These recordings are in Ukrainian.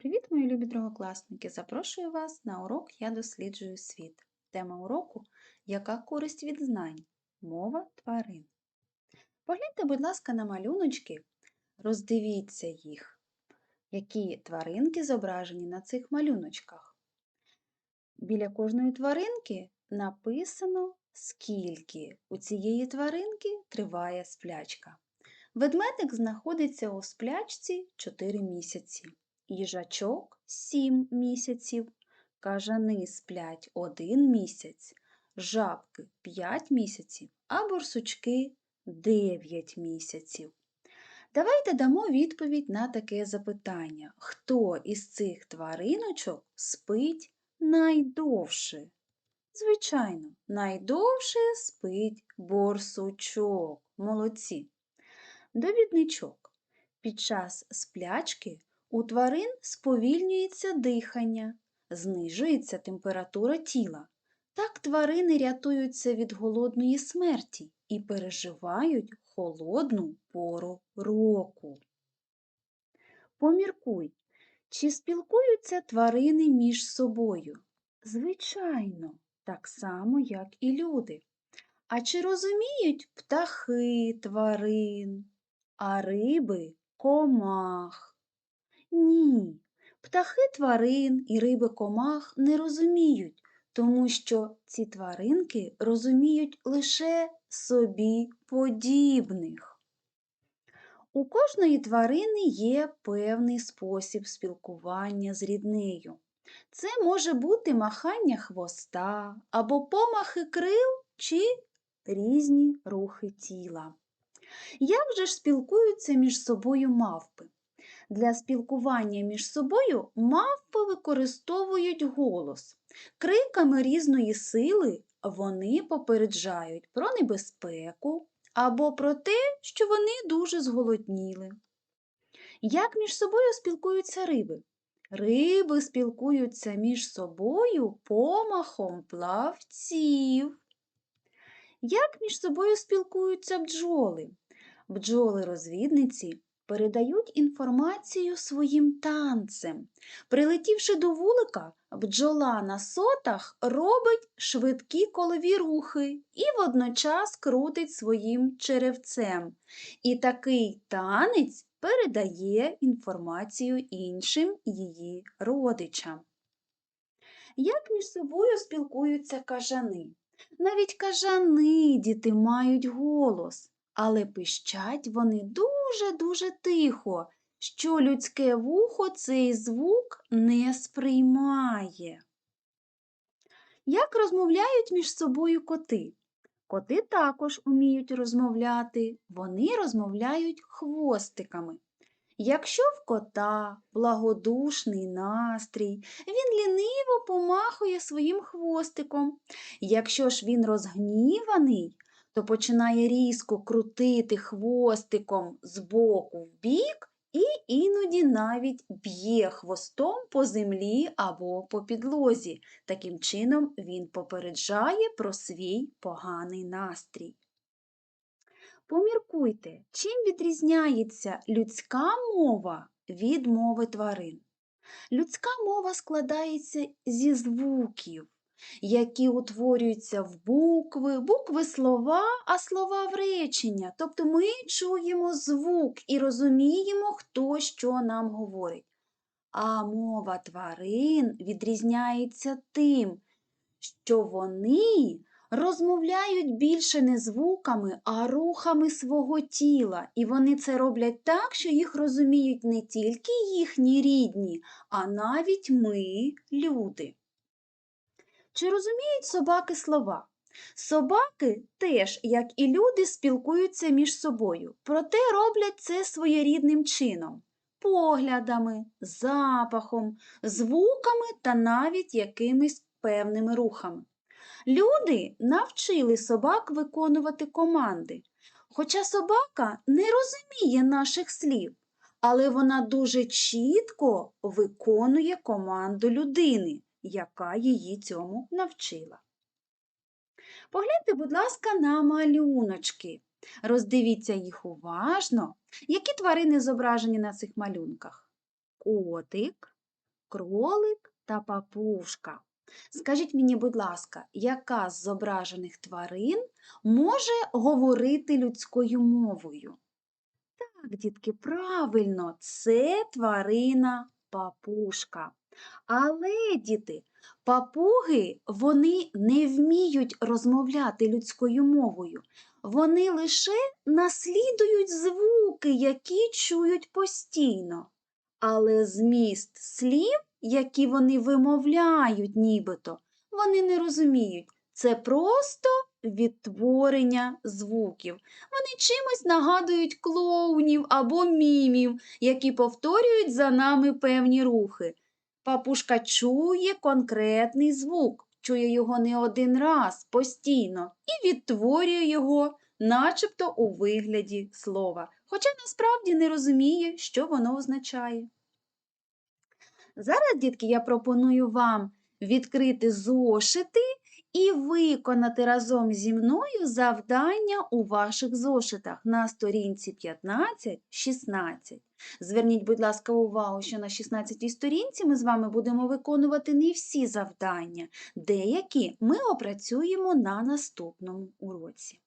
Привіт, мої любі другокласники! Запрошую вас на урок Я досліджую світ. Тема уроку Яка користь від знань? Мова тварин. Погляньте, будь ласка, на малюночки, роздивіться їх, які тваринки зображені на цих малюночках. Біля кожної тваринки написано, скільки у цієї тваринки триває сплячка. Ведмедик знаходиться у сплячці 4 місяці їжачок 7 місяців, кажани сплять 1 місяць, жабки 5 місяців, а борсучки 9 місяців. Давайте дамо відповідь на таке запитання. Хто із цих твариночок спить найдовше? Звичайно, найдовше спить борсучок. Молодці. Довідничок. Під час сплячки у тварин сповільнюється дихання, знижується температура тіла. Так тварини рятуються від голодної смерті і переживають холодну пору року. Поміркуй, чи спілкуються тварини між собою? Звичайно, так само, як і люди. А чи розуміють птахи тварин, а риби комах? Ні, птахи тварин і риби комах не розуміють, тому що ці тваринки розуміють лише собі подібних. У кожної тварини є певний спосіб спілкування з ріднею. Це може бути махання хвоста або помахи крил чи різні рухи тіла. Як же ж спілкуються між собою мавпи? Для спілкування між собою мавпи використовують голос. Криками різної сили вони попереджають про небезпеку або про те, що вони дуже зголодніли. Як між собою спілкуються риби? Риби спілкуються між собою помахом плавців. Як між собою спілкуються бджоли? Бджоли-розвідниці передають інформацію своїм танцем. Прилетівши до вулика, бджола на сотах робить швидкі колові рухи і водночас крутить своїм черевцем. І такий танець передає інформацію іншим її родичам. Як між собою спілкуються кажани? Навіть кажани діти мають голос але пищать вони дуже-дуже тихо, що людське вухо цей звук не сприймає. Як розмовляють між собою коти? Коти також уміють розмовляти, вони розмовляють хвостиками. Якщо в кота благодушний настрій, він ліниво помахує своїм хвостиком. Якщо ж він розгніваний, то починає різко крутити хвостиком з боку в бік і іноді навіть б'є хвостом по землі або по підлозі. Таким чином він попереджає про свій поганий настрій. Поміркуйте, чим відрізняється людська мова від мови тварин. Людська мова складається зі звуків які утворюються в букви, букви слова, а слова в речення. Тобто ми чуємо звук і розуміємо, хто що нам говорить. А мова тварин відрізняється тим, що вони розмовляють більше не звуками, а рухами свого тіла. І вони це роблять так, що їх розуміють не тільки їхні рідні, а навіть ми, люди. Чи розуміють собаки слова? Собаки теж, як і люди, спілкуються між собою, проте роблять це своєрідним чином поглядами, запахом, звуками та навіть якимись певними рухами. Люди навчили собак виконувати команди, хоча собака не розуміє наших слів, але вона дуже чітко виконує команду людини яка її цьому навчила. Погляньте, будь ласка, на малюночки. Роздивіться їх уважно, які тварини зображені на цих малюнках. Котик, кролик та папушка. Скажіть мені, будь ласка, яка з зображених тварин може говорити людською мовою? Так, дітки, правильно, це тварина папушка. Але, діти, папуги вони не вміють розмовляти людською мовою. Вони лише наслідують звуки, які чують постійно. Але зміст слів, які вони вимовляють нібито, вони не розуміють. Це просто відтворення звуків. Вони чимось нагадують клоунів або мімів, які повторюють за нами певні рухи. Папушка чує конкретний звук, чує його не один раз постійно і відтворює його, начебто у вигляді слова, хоча насправді не розуміє, що воно означає. Зараз, дітки, я пропоную вам відкрити зошити і виконати разом зі мною завдання у ваших зошитах на сторінці 15-16. Зверніть, будь ласка, увагу, що на 16 сторінці ми з вами будемо виконувати не всі завдання. Деякі ми опрацюємо на наступному уроці.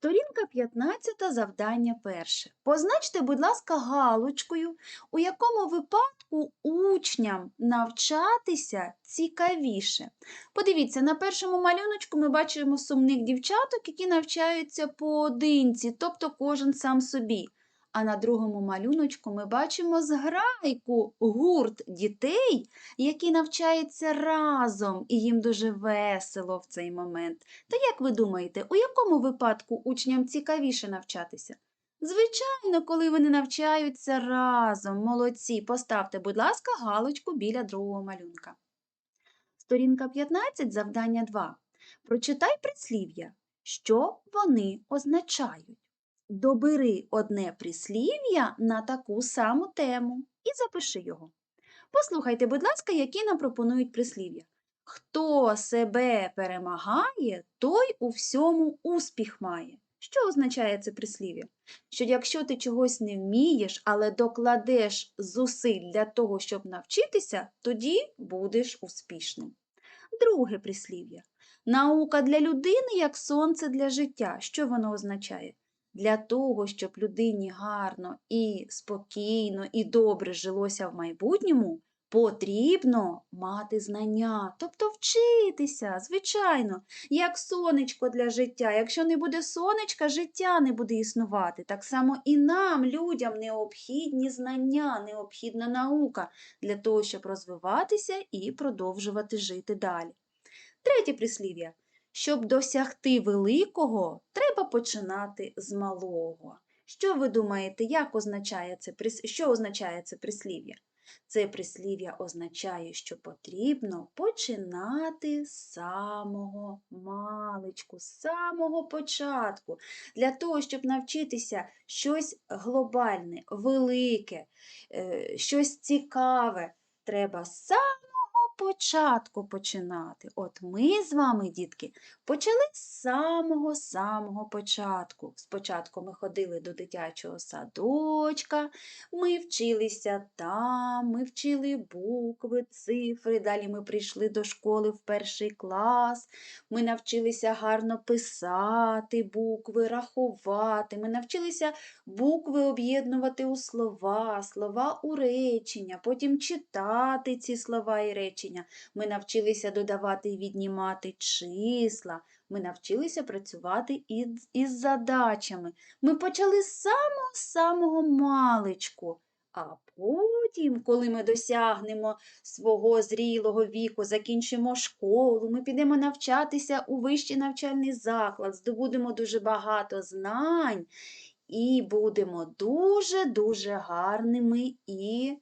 Сторінка 15, завдання перше. Позначте, будь ласка, галочкою, у якому випадку учням навчатися цікавіше. Подивіться, на першому малюночку ми бачимо сумних дівчаток, які навчаються поодинці, тобто кожен сам собі. А на другому малюночку ми бачимо зграйку, гурт дітей, які навчаються разом, і їм дуже весело в цей момент. Та як ви думаєте, у якому випадку учням цікавіше навчатися? Звичайно, коли вони навчаються разом, молодці, поставте, будь ласка, галочку біля другого малюнка. Сторінка 15, завдання 2. Прочитай прислів'я, що вони означають. Добери одне прислів'я на таку саму тему і запиши його. Послухайте, будь ласка, які нам пропонують прислів'я. Хто себе перемагає, той у всьому успіх має. Що означає це прислів'я? Що якщо ти чогось не вмієш, але докладеш зусиль для того, щоб навчитися, тоді будеш успішним. Друге прислів'я. Наука для людини як сонце для життя. Що воно означає? Для того, щоб людині гарно і спокійно і добре жилося в майбутньому, потрібно мати знання, тобто вчитися, звичайно, як сонечко для життя. Якщо не буде сонечка, життя не буде існувати. Так само і нам, людям, необхідні знання, необхідна наука для того, щоб розвиватися і продовжувати жити далі. Третє прислів'я. Щоб досягти великого, треба починати з малого. Що ви думаєте, як означає це, що означає це прислів'я? Це прислів'я означає, що потрібно починати з самого маличку, з самого початку. Для того, щоб навчитися щось глобальне, велике, е, щось цікаве, треба з самого початку починати. От ми з вами, дітки, почали з самого-самого початку. Спочатку ми ходили до дитячого садочка, ми вчилися там, ми вчили букви, цифри, далі ми прийшли до школи в перший клас, ми навчилися гарно писати букви, рахувати, ми навчилися букви об'єднувати у слова, слова у речення, потім читати ці слова і речення речення. Ми навчилися додавати і віднімати числа, ми навчилися працювати із, із задачами. Ми почали з самого-самого маличку. А потім, коли ми досягнемо свого зрілого віку, закінчимо школу, ми підемо навчатися у вищий навчальний заклад, здобудемо дуже багато знань і будемо дуже-дуже гарними і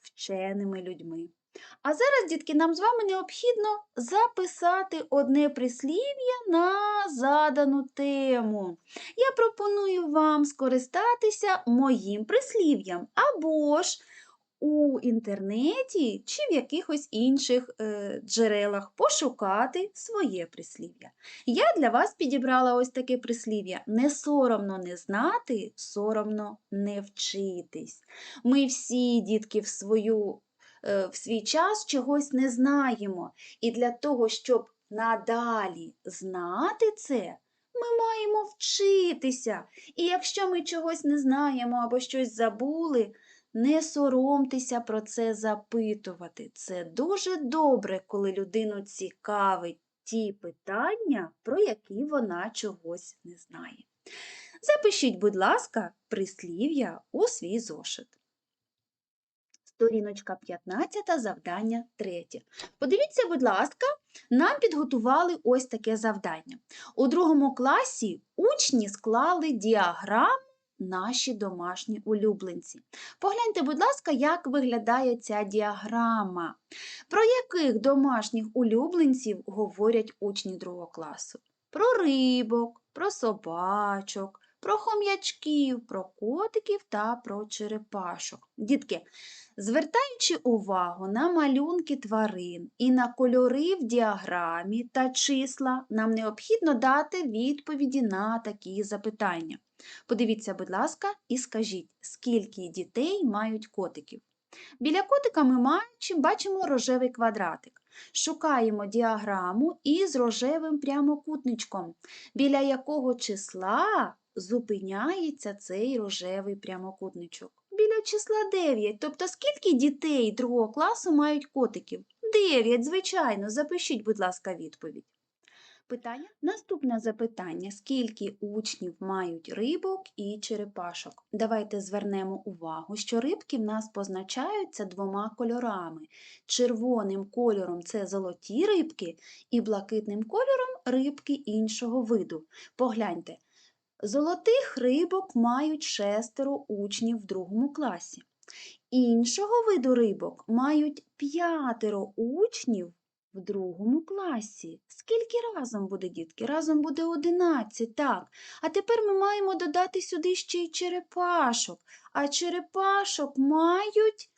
вченими людьми. А зараз, дітки, нам з вами необхідно записати одне прислів'я на задану тему. Я пропоную вам скористатися моїм прислів'ям або ж у інтернеті чи в якихось інших е, джерелах пошукати своє прислів'я. Я для вас підібрала ось таке прислів'я: не соромно не знати, соромно не вчитись. Ми всі, дітки, в свою в свій час чогось не знаємо. І для того, щоб надалі знати це, ми маємо вчитися. І якщо ми чогось не знаємо або щось забули, не соромтеся про це запитувати. Це дуже добре, коли людину цікавить ті питання, про які вона чогось не знає. Запишіть, будь ласка, прислів'я у свій зошит. Сторіночка 15, завдання 3. Подивіться, будь ласка, нам підготували ось таке завдання. У другому класі учні склали діаграму наші домашні улюбленці. Погляньте, будь ласка, як виглядає ця діаграма. Про яких домашніх улюбленців говорять учні другого класу? Про рибок, про собачок, про хом'ячків, про котиків та про черепашок. Дітки, звертаючи увагу на малюнки тварин і на кольори в діаграмі та числа, нам необхідно дати відповіді на такі запитання. Подивіться, будь ласка, і скажіть, скільки дітей мають котиків? Біля котика ми бачимо рожевий квадратик. Шукаємо діаграму із рожевим прямокутничком, біля якого числа зупиняється цей рожевий прямокутничок. Біля числа 9. Тобто скільки дітей другого класу мають котиків? 9, звичайно. Запишіть, будь ласка, відповідь. Питання? Наступне запитання: скільки учнів мають рибок і черепашок? Давайте звернемо увагу, що рибки в нас позначаються двома кольорами. Червоним кольором це золоті рибки, і блакитним кольором рибки іншого виду. Погляньте, золотих рибок мають шестеро учнів в другому класі. Іншого виду рибок мають п'ятеро учнів в другому класі. Скільки разом буде, дітки? Разом буде 11, так. А тепер ми маємо додати сюди ще й черепашок. А черепашок мають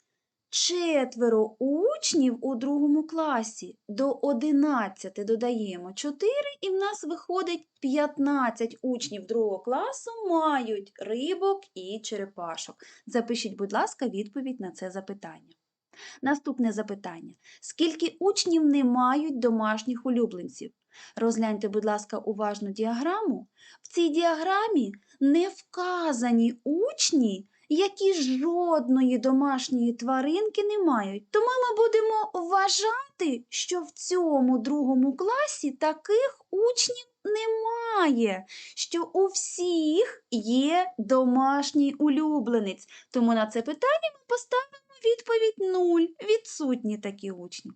четверо учнів у другому класі. До 11 додаємо 4, і в нас виходить 15 учнів другого класу мають рибок і черепашок. Запишіть, будь ласка, відповідь на це запитання. Наступне запитання. Скільки учнів не мають домашніх улюбленців? Розгляньте, будь ласка, уважно діаграму. В цій діаграмі не вказані учні, які жодної домашньої тваринки не мають. Тому ми будемо вважати, що в цьому другому класі таких учнів немає, що у всіх є домашній улюбленець. Тому на це питання ми поставимо відповідь 0. Відсутні такі учні.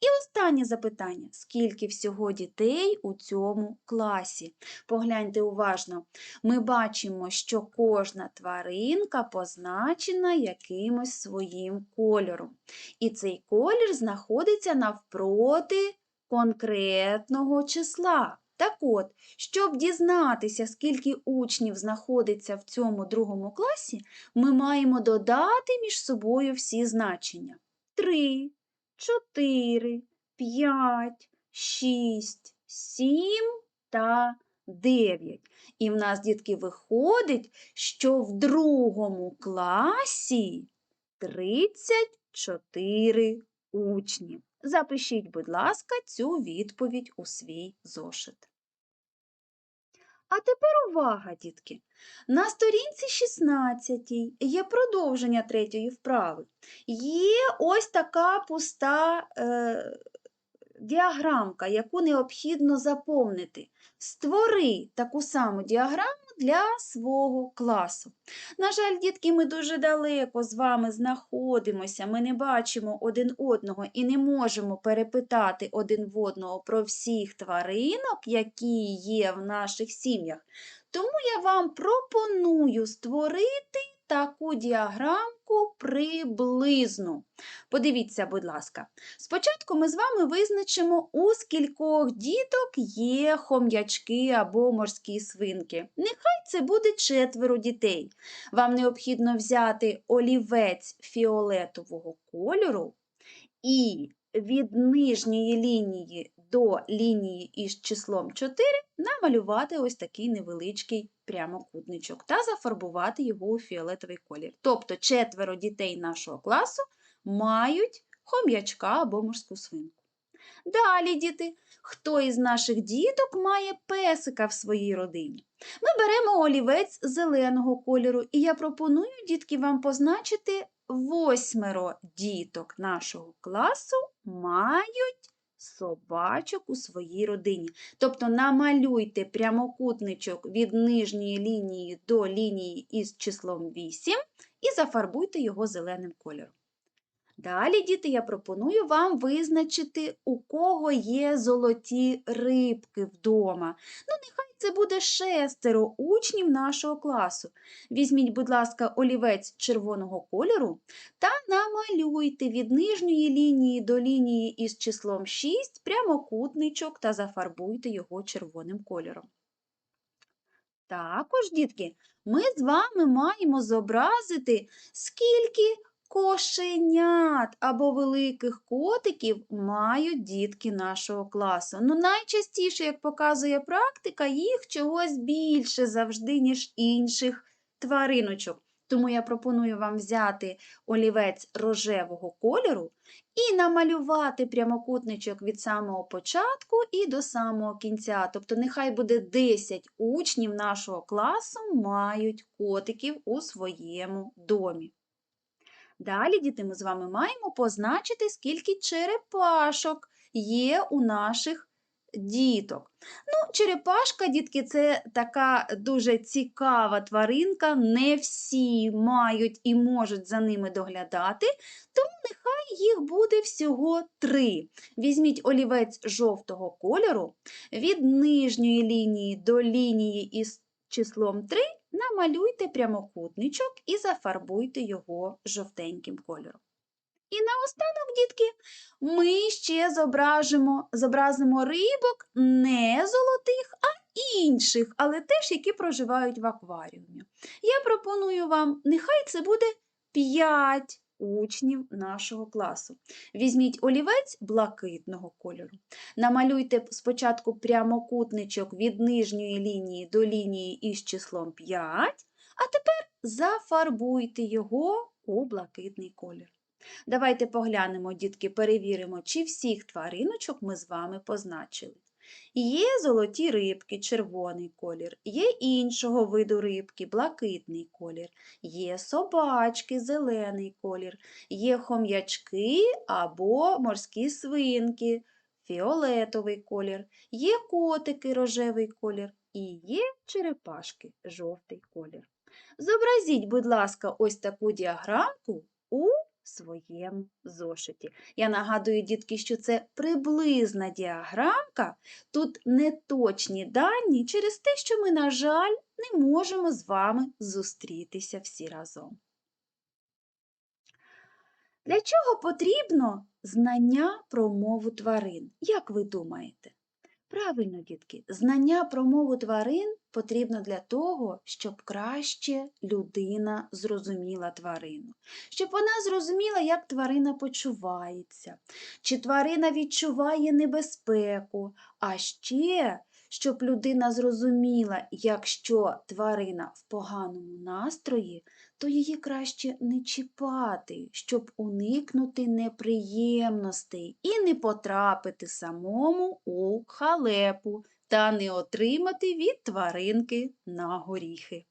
І останнє запитання: скільки всього дітей у цьому класі? Погляньте уважно. Ми бачимо, що кожна тваринка позначена якимось своїм кольором. І цей колір знаходиться навпроти конкретного числа. Так от, щоб дізнатися, скільки учнів знаходиться в цьому другому класі, ми маємо додати між собою всі значення. 3, 4, 5, 6, 7 та 9. І в нас, дітки, виходить, що в другому класі 34 учні. Запишіть, будь ласка, цю відповідь у свій зошит. А тепер увага, дітки. На сторінці 16 є продовження третьої вправи. Є ось така пуста е, діаграмка, яку необхідно заповнити. Створи таку саму діаграму для свого класу. На жаль, дітки, ми дуже далеко з вами знаходимося, ми не бачимо один одного і не можемо перепитати один в одного про всіх тваринок, які є в наших сім'ях. Тому я вам пропоную створити таку діаграмку приблизну. Подивіться, будь ласка. Спочатку ми з вами визначимо, у скількох діток є хом'ячки або морські свинки. Нехай це буде четверо дітей. Вам необхідно взяти олівець фіолетового кольору і від нижньої лінії до лінії із числом 4 намалювати ось такий невеличкий прямокутничок та зафарбувати його у фіолетовий колір. Тобто четверо дітей нашого класу мають хом'ячка або морську свинку. Далі, діти, хто із наших діток має песика в своїй родині? Ми беремо олівець зеленого кольору, і я пропоную, дітки, вам позначити восьмеро діток нашого класу мають собачок у своїй родині. Тобто намалюйте прямокутничок від нижньої лінії до лінії із числом 8 і зафарбуйте його зеленим кольором. Далі, діти, я пропоную вам визначити, у кого є золоті рибки вдома. Ну, нехай це буде шестеро учнів нашого класу. Візьміть, будь ласка, олівець червоного кольору та намалюйте від нижньої лінії до лінії із числом 6 прямокутничок та зафарбуйте його червоним кольором. Також, дітки, ми з вами маємо зобразити, скільки кошенят або великих котиків мають дітки нашого класу. Ну, найчастіше, як показує практика, їх чогось більше завжди, ніж інших твариночок. Тому я пропоную вам взяти олівець рожевого кольору і намалювати прямокутничок від самого початку і до самого кінця. Тобто, нехай буде 10 учнів нашого класу мають котиків у своєму домі. Далі, діти, ми з вами маємо позначити, скільки черепашок є у наших діток. Ну, черепашка, дітки, це така дуже цікава тваринка. Не всі мають і можуть за ними доглядати, тому нехай їх буде всього три. Візьміть олівець жовтого кольору від нижньої лінії до лінії із числом 3 намалюйте прямокутничок і зафарбуйте його жовтеньким кольором. І наостанок, дітки, ми ще зображимо, зобразимо рибок не золотих, а інших, але теж, які проживають в акваріумі. Я пропоную вам, нехай це буде 5 учнів нашого класу. Візьміть олівець блакитного кольору. Намалюйте спочатку прямокутничок від нижньої лінії до лінії із числом 5, а тепер зафарбуйте його у блакитний колір. Давайте поглянемо, дітки, перевіримо, чи всіх твариночок ми з вами позначили. Є золоті рибки, червоний колір, є іншого виду рибки, блакитний колір, є собачки, зелений колір, є хом'ячки або морські свинки, фіолетовий колір, є котики, рожевий колір і є черепашки, жовтий колір. Зобразіть, будь ласка, ось таку діаграмку у своєму зошиті. Я нагадую, дітки, що це приблизна діаграмка, тут неточні дані через те, що ми, на жаль, не можемо з вами зустрітися всі разом. Для чого потрібно знання про мову тварин? Як ви думаєте? Правильно, дітки, знання про мову тварин потрібно для того, щоб краще людина зрозуміла тварину, щоб вона зрозуміла, як тварина почувається, чи тварина відчуває небезпеку, а ще щоб людина зрозуміла, якщо тварина в поганому настрої, то її краще не чіпати, щоб уникнути неприємностей і не потрапити самому у халепу та не отримати від тваринки на горіхи.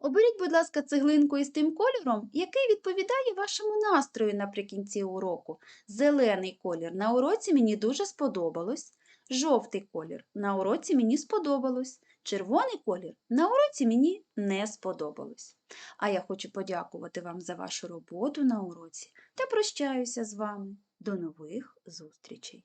Оберіть, будь ласка, цеглинку із тим кольором, який відповідає вашому настрою наприкінці уроку. Зелений колір на уроці мені дуже сподобалось. Жовтий колір на уроці мені сподобалось. Червоний колір на уроці мені не сподобалось. А я хочу подякувати вам за вашу роботу на уроці та прощаюся з вами. До нових зустрічей!